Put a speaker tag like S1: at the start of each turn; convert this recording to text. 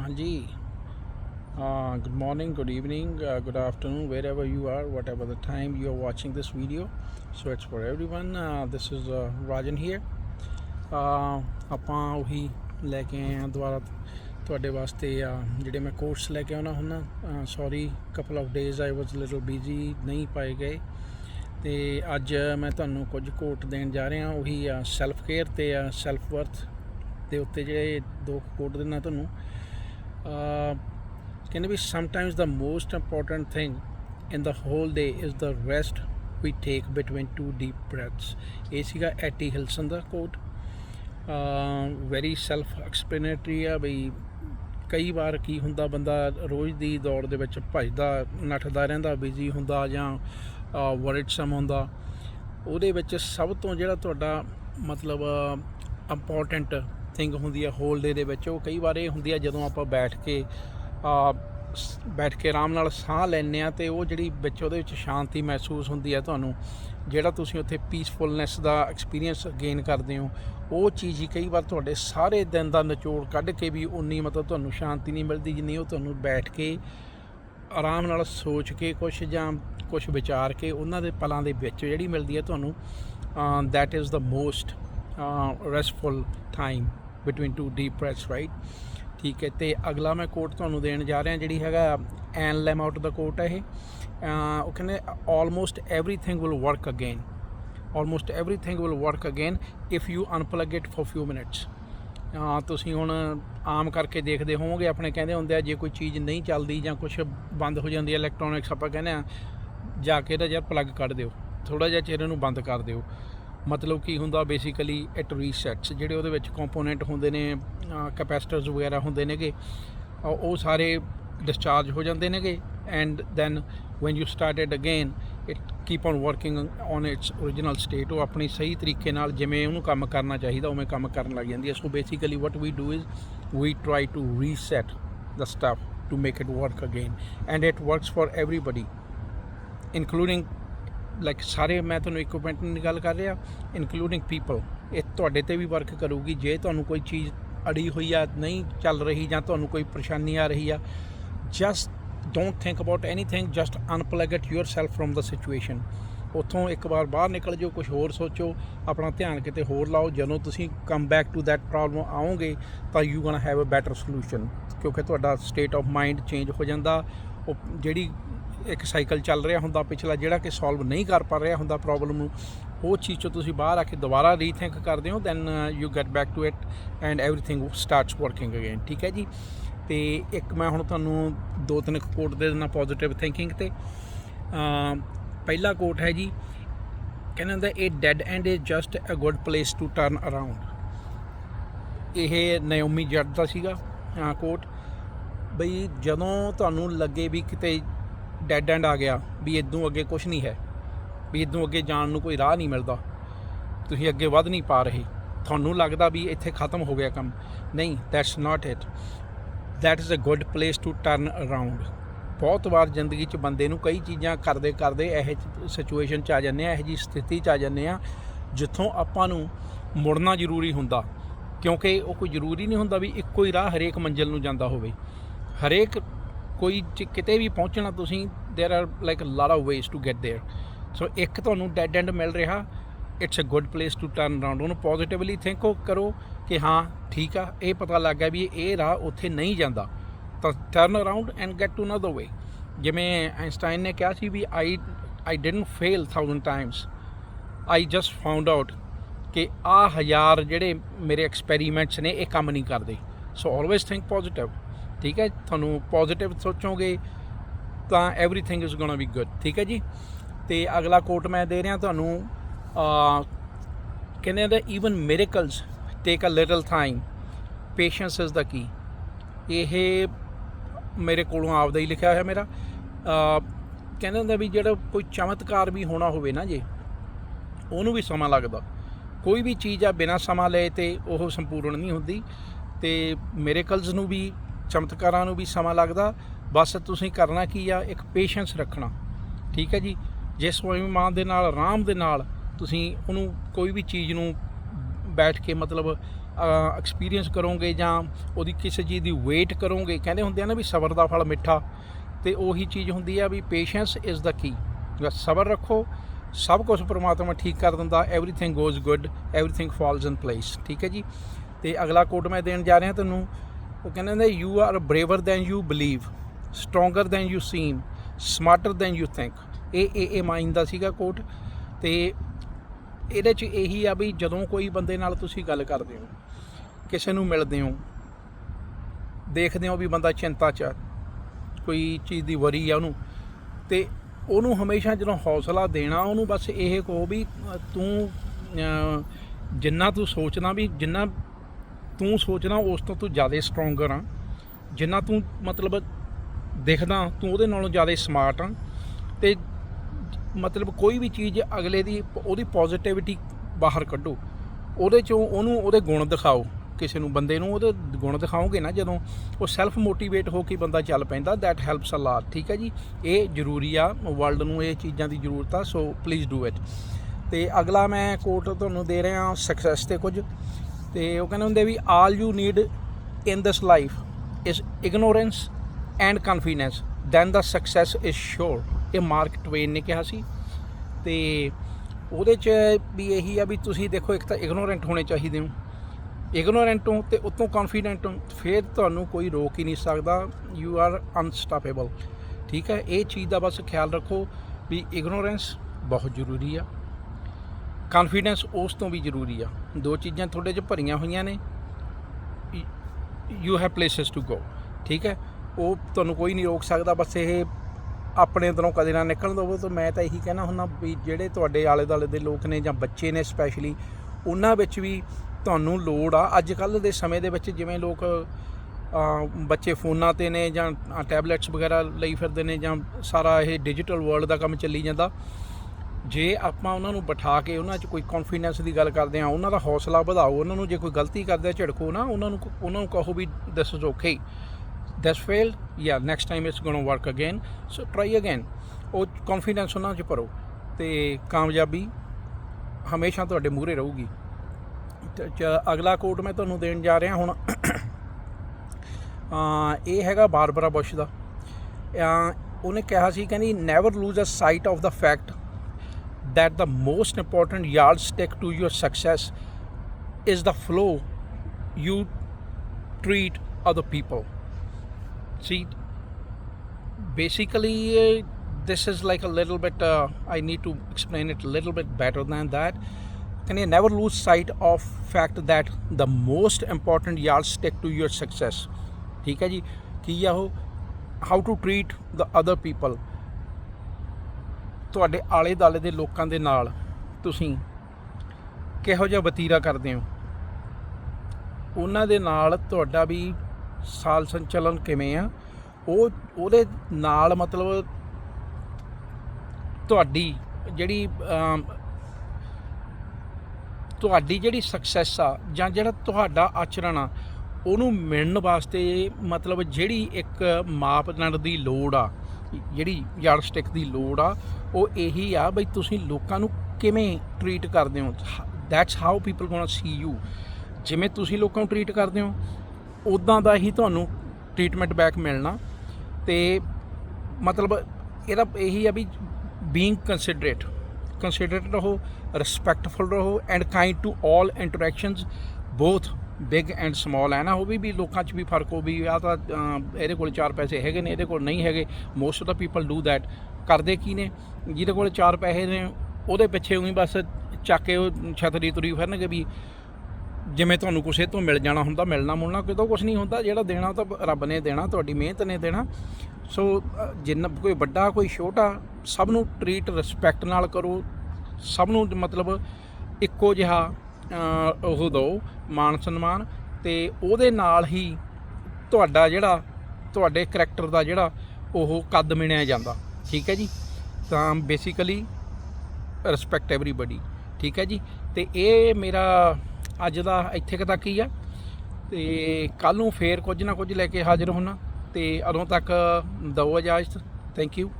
S1: Hanji. Uh, good morning, good evening, uh, good afternoon, wherever you are, whatever the time you are watching this video. So it's for everyone. Uh, this is uh, Rajan here. Uh, ਆਪਾਂ ਉਹੀ ਲੈ ਕੇ ਆਏ ਹਾਂ ਦੁਬਾਰਾ ਤੁਹਾਡੇ ਵਾਸਤੇ uh, ਜਿਹੜੇ ਮੈਂ ਕੋਰਸ ਲੈ ਕੇ ਆਉਣਾ ਹੁੰਦਾ sorry couple of days I was little busy ਨਹੀਂ ਪਾਏ ਗਏ ਤੇ ਅੱਜ ਮੈਂ ਤੁਹਾਨੂੰ ਕੁਝ ਕੋਟ ਦੇਣ ਜਾ ਰਿਹਾ ਉਹੀ ਸੈਲਫ ਕੇਅਰ ਤੇ ਸੈਲਫ ਵਰਥ ਦੇ ਉੱਤੇ ਜਿਹੜੇ ਦੋ ਕੋਟ ਦੇਣਾ ਤੁਹਾਨੂੰ uh, ਕਹਿੰਦੇ ਵੀ sometimes the most important thing in the whole day is the rest we take between two deep breaths ਇਹ ਸੀਗਾ ਐਟੀ ਹਿਲਸਨ ਦਾ ਕੋਟ ਵੈਰੀ ਸੈਲਫ ਐਕਸਪਲੇਨੇਟਰੀ ਆ ਬਈ ਕਈ ਵਾਰ ਕੀ ਹੁੰਦਾ ਬੰਦਾ ਰੋਜ਼ ਦੀ ਦੌੜ ਦੇ ਵਿੱਚ ਭੱਜਦਾ ਨੱਠਦਾ ਰਹਿੰਦਾ ਬਿਜ਼ੀ ਹੁੰਦਾ ਜਾਂ ਵਰਿਡਸਮ ਹੁੰਦਾ ਉਹਦੇ ਵਿੱਚ ਸਭ ਤੋਂ ਜਿਹੜਾ ਤੁਹਾਡਾ ਮਤਲਬ ਇੰਪੋਰਟੈਂਟ ਥਿੰਗ ਹੁੰਦੀ ਹੈ ਹੋਲ ਡੇ ਦੇ ਵਿੱਚ। ਉਹ ਕਈ ਵਾਰ ਇਹ ਹੁੰਦੀ ਹੈ ਜਦੋਂ ਆਪਾਂ ਬੈਠ ਕੇ, ਆ ਬੈਠ ਕੇ ਆਰਾਮ ਨਾਲ ਸਾਹ ਲੈਂਦੇ ਆ ਤੇ ਉਹ ਜਿਹੜੀ ਵਿੱਚ ਉਹਦੇ ਵਿੱਚ ਸ਼ਾਂਤੀ ਮਹਿਸੂਸ ਹੁੰਦੀ ਹੈ ਤੁਹਾਨੂੰ। ਜਿਹੜਾ ਤੁਸੀਂ ਉੱਥੇ ਪੀਸਫੁਲਨੈਸ ਦਾ ਐਕਸਪੀਰੀਅੰਸ ਗੇਨ ਕਰਦੇ ਹੋ, ਉਹ ਚੀਜ਼ ਹੀ ਕਈ ਵਾਰ ਤੁਹਾਡੇ ਸਾਰੇ ਦਿਨ ਦਾ ਨਿਚੋੜ ਕੱਢ ਕੇ ਵੀ ਉਨੀ ਮਤਲਬ ਤੁਹਾਨੂੰ ਸ਼ਾਂਤੀ ਨਹੀਂ ਮਿਲਦੀ, ਜਿੰਨੀ ਉਹ ਤੁਹਾਨੂੰ ਬੈਠ ਕੇ ਆਰਾਮ ਨਾਲ ਸੋਚ ਕੇ ਕੁਝ ਜਾਂ ਕੁਝ ਵਿਚਾਰ ਕੇ ਉਹਨਾਂ ਦੇ ਪਲਾਂ ਦੇ ਵਿੱਚ ਜਿਹੜੀ ਮਿਲਦੀ ਹੈ ਤੁਹਾਨੂੰ that is the most restful time between two deep breaths right ਠੀਕ ਹੈ, ਤੇ ਅਗਲਾ ਮੈਂ ਕੋਟ ਤੁਹਾਨੂੰ ਦੇਣ ਜਾ ਰਿਹਾ, ਜਿਹੜੀ ਹੈਗਾ ਐਨ ਲੈਮ ਆਊਟ ਦਾ ਕੋਟ ਹੈ ਇਹ। ਉਹ ਕਹਿੰਦੇ almost everything will work again almost everything will work again if you unplug it for few minutes ਤੁਸੀਂ ਹੁਣ ਆਮ ਕਰਕੇ ਦੇਖਦੇ ਹੋਵੋਗੇ, ਆਪਣੇ ਕਹਿੰਦੇ ਹੁੰਦੇ ਆ, ਜੇ ਕੋਈ ਚੀਜ਼ ਨਹੀਂ ਚੱਲਦੀ ਜਾਂ ਕੁਝ ਬੰਦ ਹੋ ਜਾਂਦੀ ਹੈ ਇਲੈਕਟ੍ਰੋਨਿਕਸ ਆਪਾਂ ਕਹਿੰਦੇ ਆ, ਜਾ ਕੇ ਇਹਦਾ ਯਾਰ ਪਲੱਗ ਕੱਢ ਦਿਓ। ਥੋੜਾ ਜਿਹਾ ਚਿਰ ਇਹਨੂੰ ਬੰਦ ਕਰ ਦਿਓ। ਮਤਲਬ ਕੀ ਹੁੰਦਾ ਬੇਸਿਕਲੀ ਇਟ ਰੀਸੈਟਸ ਜਿਹੜੇ ਉਹਦੇ ਵਿੱਚ ਕੰਪੋਨੈਂਟ ਹੁੰਦੇ ਨੇ ਕੈਪੈਸਿਟਰਸ ਵਗੈਰਾ ਹੁੰਦੇ ਨੇਗੇ ਉਹ ਸਾਰੇ ਡਿਸਚਾਰਜ ਹੋ ਜਾਂਦੇ ਨੇਗੇ and then when you started again it keep on working on its origignal state ਉਹ ਆਪਣੀ ਸਹੀ ਤਰੀਕੇ ਨਾਲ ਜਿਵੇਂ ਉਹਨੂੰ ਕੰਮ ਕਰਨਾ ਚਾਹੀਦਾ, ਉਵੇਂ ਕੰਮ ਕਰਨ ਲੱਗ ਜਾਂਦੀ ਹੈ। So basically what we do is we try to reset the stuff to make it work again, and it works for everybody, including like ਸਾਰੇ ਮੈਂ ਤੁਹਾਨੂੰ ਇਕਵਿਪਮੈਂਟ ਦੀ ਗੱਲ ਕਰ ਰਿਹਾ ਇਨਕਲੂਡਿੰਗ ਪੀਪਲ ਇਹ ਤੁਹਾਡੇ ਤੇ ਵੀ ਵਰਕ ਕਰੂਗੀ, ਜੇ ਤੁਹਾਨੂੰ ਕੋਈ ਚੀਜ਼ ਅੜੀ ਹੋਈ ਆ, ਨਹੀਂ ਚੱਲ ਰਹੀ ਜਾਂ ਤੁਹਾਨੂੰ ਕੋਈ ਪਰੇਸ਼ਾਨੀ ਆ ਰਹੀ ਆ just don't think about anything just unplug it yourself from the situation ਉੱਥੋਂ ਇੱਕ ਵਾਰ ਬਾਹਰ ਨਿਕਲ ਜਾਓ ਕੁਝ ਹੋਰ ਸੋਚੋ, ਆਪਣਾ ਧਿਆਨ ਕਿਤੇ ਹੋਰ ਲਾਓ, ਜਦੋਂ ਤੁਸੀਂ come back to that problem ਆਓਗੇ, ਤਾਂ you gonna have a better solution ਕਿਉਂਕਿ ਤੁਹਾਡਾ ਸਟੇਟ ਆਫ ਮਾਈਂਡ ਚੇਂਜ ਹੋ ਜਾਂਦਾ, ਉਹ ਜਿਹੜੀ ਇੱਕ ਸਾਈਕਲ ਚੱਲ ਰਿਹਾ ਹੁੰਦਾ ਪਿਛਲਾ ਜਿਹੜਾ ਕਿ ਸੋਲਵ ਨਹੀਂ ਕਰ ਪਾ ਰਿਹਾ ਹੁੰਦਾ ਪ੍ਰੋਬਲਮ ਨੂੰ ਉਹ ਚੀਜ਼ ਚੋਂ ਤੁਸੀਂ ਬਾਹਰ ਆ ਕੇ ਦੁਬਾਰਾ ਰੀਥਿੰਕ ਕਰਦੇ ਹੋ then you get back to it and everything starts working again ਠੀਕ ਹੈ ਜੀ ਤੇ ਇੱਕ ਮੈਂ ਹੁਣ ਤੁਹਾਨੂੰ ਦੋ ਤਿੰਨ ਕੋਟ ਦੇ ਦਿੰਦਾ ਪੋਜ਼ਿਟਿਵ ਥਿੰਕਿੰਗ ਤੇ ਅਮ ਪਹਿਲਾ ਕੋਟ ਹੈ ਜੀ ਕਹਿੰਦਾ ਹੁੰਦਾ ਇਹ dead end is just a good place to turn around ਇਹ ਨਾਓਮੀ ਜੱਟ ਦਾ ਸੀਗਾ ਕੋਟ ਬਈ ਜਦੋਂ ਤੁਹਾਨੂੰ ਲੱਗੇ ਵੀ ਕਿਤੇ ਡੈਡ ਐਂਡ ਆ ਗਿਆ ਵੀ ਇਦੋਂ ਅੱਗੇ ਕੁਝ ਨਹੀਂ ਹੈ, ਵੀ ਇਦੋਂ ਅੱਗੇ ਜਾਣ ਨੂੰ ਕੋਈ ਰਾਹ ਨਹੀਂ ਮਿਲਦਾ। ਤੁਸੀਂ ਅੱਗੇ ਵੱਧ ਨਹੀਂ ਪਾ ਰਹੇ। ਤੁਹਾਨੂੰ ਲੱਗਦਾ ਵੀ ਇੱਥੇ ਖਤਮ ਹੋ ਗਿਆ ਕੰਮ। ਨਹੀਂ that's not it that is a good place to turn around ਬਹੁਤ ਵਾਰ ਜ਼ਿੰਦਗੀ 'ਚ ਬੰਦੇ ਨੂੰ ਕਈ ਚੀਜ਼ਾਂ ਕਰਦੇ ਕਰਦੇ ਇਹ ਸਿਚੁਏਸ਼ਨ 'ਚ ਆ ਜਾਂਦੇ ਆ ਇਹੋ ਜੀ ਸਥਿਤੀ 'ਚ ਆ ਜਾਂਦੇ ਆ ਜਿੱਥੋਂ ਆਪਾਂ ਨੂੰ ਮੁੜਨਾ ਜ਼ਰੂਰੀ ਹੁੰਦਾ। ਕਿਉਂਕਿ ਉਹ ਕੋਈ ਜ਼ਰੂਰੀ ਨਹੀਂ ਹੁੰਦਾ ਵੀ ਇੱਕੋ ਹੀ ਰਾਹ ਹਰੇਕ ਮੰਜ਼ਿਲ ਨੂੰ ਜਾਂਦਾ ਹੋਵੇ। ਹਰੇਕ ਕੋਈ ਚ- ਕਿਤੇ ਵੀ ਪਹੁੰਚਣਾ ਤੁਸੀਂ there are like lot of ways to get there so ਇੱਕ ਤੁਹਾਨੂੰ ਡੈਡ ਐਂਡ ਮਿਲ ਰਿਹਾ it's a good place to turn around ਉਹਨੂੰ ਪੋਜ਼ਿਟਿਵਲੀ ਥਿੰਕ ਕਰੋ ਕਿ ਹਾਂ ਠੀਕ ਆ ਇਹ ਪਤਾ ਲੱਗ ਗਿਆ ਵੀ ਇਹ ਰਾਹ ਉੱਥੇ ਨਹੀਂ ਜਾਂਦਾ ਤਾਂ turn around and get to another way ਜਿਵੇਂ ਆਇਨਸਟਾਈਨ ਨੇ ਕਿਹਾ ਸੀ ਵੀ I I didn't fail 1000 times I just found out ਕਿ ਆ ਹਜ਼ਾਰ ਜਿਹੜੇ ਮੇਰੇ ਐਕਸਪੈਰੀਮੈਂਟਸ ਨੇ ਇਹ ਕੰਮ ਨਹੀਂ ਕਰਦੇ ਸੋ ਆਲਵੇਸ ਥਿੰਕ ਪੋਜ਼ਿਟਿਵ ਠੀਕ ਹੈ ਤੁਹਾਨੂੰ ਪੋਜ਼ਿਟਿਵ ਸੋਚੋਗੇ ਤਾਂ everything is gonna be good ਠੀਕ ਹੈ ਜੀ ਤੇ ਅਗਲਾ ਕੋਟ ਮੈਂ ਦੇ ਰਿਹਾ ਤੁਹਾਨੂੰ ਅ ਕਹਿੰਦੇ ਨੇ even miracles take a little time patience is the key ਮੇਰੇ ਕੋਲੋਂ ਆਪਦਾ ਹੀ ਲਿਖਿਆ ਹੋਇਆ ਮੇਰਾ ਅ ਕਹਿੰਦੇ ਹੁੰਦਾ ਵੀ ਜਿਹੜਾ ਕੋਈ ਚਮਤਕਾਰ ਵੀ ਹੋਣਾ ਹੋਵੇ ਨਾ ਜੇ ਉਹਨੂੰ ਵੀ ਸਮਾਂ ਲੱਗਦਾ ਕੋਈ ਵੀ ਚੀਜ਼ ਆ ਬਿਨਾਂ ਸਮਾਂ ਲਏ ਤੇ ਉਹ ਸੰਪੂਰਨ ਨਹੀਂ ਹੁੰਦੀ ਤੇ ਮਿਰੇਕਲਸ ਨੂੰ ਵੀ ਚਮਤਕਾਰਾਂ ਨੂੰ ਵੀ ਸਮਾਂ ਲੱਗਦਾ, ਬਸ ਤੁਸੀਂ ਕਰਨਾ ਕੀ ਆ, ਇੱਕ ਪੇਸ਼ੈਂਸ ਰੱਖਣਾ। ਠੀਕ ਹੈ ਜੀ? ਜੇ ਸਵਾਮੀ ਦੇ ਨਾਲ ਆਰਾਮ ਦੇ ਨਾਲ ਤੁਸੀਂ ਉਹਨੂੰ ਕੋਈ ਵੀ ਚੀਜ਼ ਨੂੰ ਬੈਠ ਕੇ ਮਤਲਬ ਐਕਸਪੀਰੀਅੰਸ ਕਰੋਗੇ ਜਾਂ ਉਹਦੀ ਕਿਸੇ ਚੀਜ਼ ਦੀ ਵੇਟ ਕਰੋਗੇ, ਕਹਿੰਦੇ ਹੁੰਦੇ ਆ ਨਾ ਵੀ ਸਬਰ ਦਾ ਫਲ ਮਿੱਠਾ, ਤੇ ਉਹੀ ਚੀਜ਼ ਹੁੰਦੀ ਆ ਵੀ ਪੇਸ਼ੈਂਸ ਇਜ਼ ਦਾ ਕੀ ਬਸ ਸਬਰ ਰੱਖੋ, ਸਭ ਕੁਝ ਪ੍ਰਮਾਤਮਾ ਠੀਕ ਕਰ ਦਿੰਦਾ everything goes good everything falls in place ਠੀਕ ਹੈ ਜੀ? ਤੇ ਅਗਲਾ ਕੋਟ ਮੈਂ ਦੇਣ ਜਾ ਰਿਹਾ ਤੁਹਾਨੂੰ ਉਹ ਕਹਿੰਦੇ ਨੇ you are braver than you believe stronger than you seem smarter than you think ਇਹ ਇਹ ਇਹ ਮਾਈਂਡ ਦਾ ਸੀਗਾ ਕੋਟ ਤੇ ਇਹਦੇ ਚ ਇਹੀ ਆ ਵੀ ਜਦੋਂ ਕੋਈ ਬੰਦੇ ਨਾਲ ਤੁਸੀਂ ਗੱਲ ਕਰਦੇ ਹੋ ਕਿਸੇ ਨੂੰ ਮਿਲਦੇ ਹੋ ਦੇਖਦੇ ਹੋ ਵੀ ਬੰਦਾ ਚਿੰਤਾ ਚ ਆ, ਕੋਈ ਚੀਜ਼ ਦੀ ਵਰੀ ਆ ਉਹਨੂੰ ਤੇ ਉਹਨੂੰ ਹਮੇਸ਼ਾ ਜਦੋਂ ਹੌਸਲਾ ਦੇਣਾ ਉਹਨੂੰ ਬਸ ਇਹ ਕਹੋ ਵੀ ਤੂੰ ਜਿੰਨਾ ਤੂੰ ਸੋਚਣਾ ਵੀ ਜਿੰਨਾ ਤੂੰ ਸੋਚਣਾ ਉਸ ਤੋਂ ਤੂੰ ਜ਼ਿਆਦਾ ਸਟਰੋਂਗਰ ਆ। ਜਿੰਨਾ ਤੂੰ ਮਤਲਬ ਦਿਖਦਾ, ਤੂੰ ਉਹਦੇ ਨਾਲੋਂ ਜ਼ਿਆਦਾ ਸਮਾਰਟ ਆ। ਤੇ ਮਤਲਬ ਕੋਈ ਵੀ ਚੀਜ਼ ਅਗਲੇ ਦੀ, ਉਹਦੀ ਪੋਜ਼ਿਟਿਵਿਟੀ ਬਾਹਰ ਕੱਢੋ। ਉਹਦੇ ਚੋਂ ਉਹਨੂੰ ਉਹਦੇ ਗੁਣ ਦਿਖਾਓ, ਕਿਸੇ ਨੂੰ, ਬੰਦੇ ਨੂੰ ਉਹਦੇ ਗੁਣ ਦਿਖਾਓਗੇ ਨਾ, ਜਦੋਂ ਉਹ ਸੈਲਫ ਮੋਟੀਵੇਟ ਹੋ ਕੇ ਬੰਦਾ ਚੱਲ ਪੈਂਦਾ ਦੈਟ ਹੈਲਪਸ ਅ ਲਾਟ ਠੀਕ ਹੈ ਜੀ? ਇਹ ਜ਼ਰੂਰੀ ਆ ਵਰਲਡ ਨੂੰ ਇਹ ਚੀਜ਼ਾਂ ਦੀ ਜ਼ਰੂਰਤ ਆ ਸੋ ਪਲੀਜ਼ ਡੂ ਇਟ ਤੇ ਅਗਲਾ ਮੈਂ ਕੋਟ ਤੁਹਾਨੂੰ ਦੇ ਰਿਹਾ ਸਕਸੈਸ ਤੇ ਕੁਝ। ਤੇ ਉਹ ਕਹਿੰਦੇ ਹੁੰਦੇ ਵੀ all you need in this life is ignorance and confidence then the success is sure ਇਹ ਮਾਰਕ ਟਵੇਨ ਨੇ ਕਿਹਾ ਸੀ। ਤੇ ਉਹਦੇ ਚ ਵੀ ਇਹੀ ਆ ਵੀ ਤੁਸੀਂ ਦੇਖੋ, ਇੱਕ ਤਾਂ ਇਗਨੋਰੈਂਟ ਹੋਣੇ ਚਾਹੀਦੇ ਹੋ। ਇਗਨੋਰੈਂਟ ਹੋ ਤੇ ਉਤੋਂ ਕੌਨਫੀਡੈਂਟ ਹੋ, ਫਿਰ ਤੁਹਾਨੂੰ ਕੋਈ ਰੋਕ ਹੀ ਨਹੀਂ ਸਕਦਾ। ਯੂ ਆਰ ਅਨਸਟਾਪੇਬਲ ਠੀਕ ਹੈ, ਇਹ ਚੀਜ਼ ਦਾ ਬਸ ਖਿਆਲ ਰੱਖੋ ਵੀ ਇਗਨੋਰੈਂਸ ਬਹੁਤ ਜ਼ਰੂਰੀ ਆ। ਕੌਨਫੀਡੈਂਸ ਉਸ ਤੋਂ ਵੀ ਜ਼ਰੂਰੀ ਆ। ਦੋ ਚੀਜ਼ਾਂ ਤੁਹਾਡੇ 'ਚ ਭਰੀਆਂ ਹੋਈਆਂ ਨੇ। You have places to go ਠੀਕ ਹੈ? ਉਹ ਤੁਹਾਨੂੰ ਕੋਈ ਨਹੀਂ ਰੋਕ ਸਕਦਾ, ਬਸ ਇਹ ਆਪਣੇ ਅੰਦਰੋਂ ਕਦੇ ਨਾ ਨਿਕਲਣ ਦਿਓ ਤਾਂ ਮੈਂ ਤਾਂ ਇਹੀ ਕਹਿਣਾ ਹੁੰਦਾ ਵੀ ਜਿਹੜੇ ਤੁਹਾਡੇ ਆਲੇ ਦੁਆਲੇ ਦੇ ਲੋਕ ਨੇ ਜਾਂ ਬੱਚੇ ਨੇ ਸਪੈਸ਼ਲੀ ਉਹਨਾਂ ਵਿੱਚ ਵੀ ਤੁਹਾਨੂੰ ਲੋੜ ਆ। ਅੱਜ ਕੱਲ ਦੇ ਸਮੇਂ ਦੇ ਵਿੱਚ ਜਿਵੇਂ ਲੋਕ ਬੱਚੇ ਫੋਨਾਂ ਤੇ ਨੇ ਜਾਂ ਟੈਬਲੇਟਸ ਵਗੈਰਾ ਲਈ ਫਿਰਦੇ ਨੇ ਜਾਂ ਸਾਰਾ ਇਹ ਡਿਜੀਟਲ ਵਰਲਡ ਦਾ ਕੰਮ ਚੱਲੀ ਜਾਂਦਾ। ਜੇ ਆਪਾਂ ਉਹਨਾਂ ਨੂੰ ਬਿਠਾ ਕੇ ਉਹਨਾਂ 'ਚ ਕੋਈ ਕੌਨਫੀਡੈਂਸ ਦੀ ਗੱਲ ਕਰਦੇ ਆ ਉਹਨਾਂ ਦਾ ਹੌਸਲਾ ਵਧਾਓ ਉਹਨਾਂ ਨੂੰ ਜੇ ਕੋਈ ਗਲਤੀ ਕਰਦੇ ਆ ਝਿੜਕੋ ਨਾ ਉਹਨਾਂ ਨੂੰ ਉਹਨਾਂ ਨੂੰ ਕਹੋ ਵੀ this is okay this fail ਯਾ next time it's gonna work again so try again ਉਹ ਕੌਨਫੀਡੈਂਸ ਉਹਨਾਂ 'ਚ ਭਰੋ ਤੇ ਕਾਮਯਾਬੀ ਹਮੇਸ਼ਾ ਤੁਹਾਡੇ ਮੂਹਰੇ ਰਹੂਗੀ। ਤੇ ਚ- ਅਗਲਾ ਕੋਟ ਮੈਂ ਤੁਹਾਨੂੰ ਦੇਣ ਜਾ ਰਿਹਾ ਹੁਣ। ਅ, ਇਹ ਹੈਗਾ ਬਾਰਬਰਾ ਬੁਸ਼ ਦਾ। ਉਹਨੇ ਕਿਹਾ ਸੀ ਕਹਿੰਦੀ never lose a sight of the fact that the most important yardstick to your success is the flow you treat other people. See, basically, uh, this is like a little bit, uh, I need to explain it a little bit better than that. Can you never lose sight of fact that the most important yardstick to your success? How to treat the other people? ਤੁਹਾਡੇ ਆਲੇ ਦਾਲੇ ਦੇ ਲੋਕਾਂ ਦੇ ਨਾਲ ਤੁਸੀਂ ਕਿਹੋ ਜਿਹਾ ਵਤੀਰਾ ਕਰਦੇ ਹੋ? ਉਹਨਾਂ ਦੇ ਨਾਲ ਤੁਹਾਡਾ ਵੀ ਸਾਲ ਸੰਚਲਨ ਕਿਵੇਂ ਆ? ਉਹ, ਉਹਦੇ ਨਾਲ ਮਤਲਬ ਤੁਹਾਡੀ ਜਿਹੜੀ ਤੁਹਾਡੀ ਜਿਹੜੀ ਸਕਸੈਸ ਆ ਜਾਂ ਜਿਹੜਾ ਤੁਹਾਡਾ ਆਚਰਣ ਆ, ਉਹਨੂੰ ਮਿਲਣ ਵਾਸਤੇ ਮਤਲਬ ਜਿਹੜੀ ਇੱਕ ਮਾਪਦੰਡ ਦੀ ਲੋੜ ਆ, ਜਿਹੜੀ ਯਾਰਡਸਟਿਕ ਦੀ ਲੋੜ ਆ ਉਹ ਇਹੀ ਆ ਬਈ ਤੁਸੀਂ ਲੋਕਾਂ ਨੂੰ ਕਿਵੇਂ ਟਰੀਟ ਕਰਦੇ ਹੋ? That's how people gonna see you ਜਿਵੇਂ ਤੁਸੀਂ ਲੋਕਾਂ ਨੂੰ ਟਰੀਟ ਕਰਦੇ ਹੋ ਉਦਾਂ ਦਾ ਹੀ ਤੁਹਾਨੂੰ ਟ੍ਰੀਟਮੈਂਟ ਬੈਕ ਮਿਲਣਾ। ਤੇ ਮਤਲਬ ਇਹਦਾ ਇਹੀ ਆ ਵੀ ਬੀਇੰਗ ਕੰਸੀਡਰੇਟ ਕੰਸੀਡਰੇਟ ਰਹੋ ਰਿਸਪੈਕਟਫੁਲ ਰਹੋ and kind to all interactions both big and small ਹੈ ਨਾ, ਉਹ ਵੀ ਵੀ ਲੋਕਾਂ 'ਚ ਵੀ ਫ਼ਰਕ ਹੋ ਵੀ ਆ ਤਾਂ ਇਹਦੇ ਕੋਲ ਚਾਰ ਪੈਸੇ ਹੈਗੇ ਨੇ, ਇਹਦੇ ਕੋਲ ਨਹੀਂ ਹੈਗੇ most of the people do that ਕਰਦੇ ਕੀ ਨੇ? ਜਿਹਦੇ ਕੋਲ ਚਾਰ ਪੈਸੇ ਨੇ, ਉਹਦੇ ਪਿੱਛੇ ਉਹੀ ਬਸ ਚੱਕ ਕੇ ਉਹ ਛਤਰੀ ਤੁਰੀ ਫਿਰਨਗੇ ਵੀ ਜਿਵੇਂ ਤੁਹਾਨੂੰ ਕੁਛ ਇਹ ਤੋਂ ਮਿਲ ਜਾਣਾ ਹੁੰਦਾ, ਮਿਲਣਾ ਮੁਲਣਾ, ਕਿਤੋਂ ਕੁਛ ਨਹੀਂ ਹੁੰਦਾ, ਜਿਹੜਾ ਦੇਣਾ ਤਾਂ ਰੱਬ ਨੇ ਦੇਣਾ, ਤੁਹਾਡੀ ਮਿਹਨਤ ਨੇ ਦੇਣਾ। ਸੋ ਜਿੰਨਾ ਕੋਈ ਵੱਡਾ, ਕੋਈ ਛੋਟਾ, ਸਭ ਨੂੰ ਟਰੀਟ ਰਿਸਪੈਕਟ ਨਾਲ ਕਰੋ। ਸਭ ਨੂੰ ਮਤਲਬ ਇੱਕੋ ਜਿਹਾ ਉਹ ਦਿਓ ਮਾਨ ਸਨਮਾਨ ਤੇ ਉਹਦੇ ਨਾਲ ਹੀ ਤੁਹਾਡਾ ਜਿਹੜਾ, ਤੁਹਾਡੇ ਕਰੈਕਟਰ ਦਾ ਜਿਹੜਾ ਉਹ ਕੱਦ ਮਿਣਿਆ ਜਾਂਦਾ। ਠੀਕ ਹੈ ਜੀ? ਤਾਂ ਬੇਸਿਕਲੀ ਰਿਸਪੈਕਟ ਐਵਰੀਬਾਡੀ ਠੀਕ ਹੈ ਜੀ? ਤੇ ਇਹ ਮੇਰਾ ਅੱਜ ਦਾ ਇੱਥੇ ਕੁ ਤੱਕ ਹੀ ਆ। ਤੇ ਕੱਲ ਨੂੰ ਫੇਰ ਕੁਝ ਨਾ ਕੁਝ ਲੈ ਕੇ ਹਾਜ਼ਰ ਹੋਣਾ ਤੇ ਉਦੋਂ ਤੱਕ ਦਿਓ ਇਜਾਜ਼ਤ। Thank you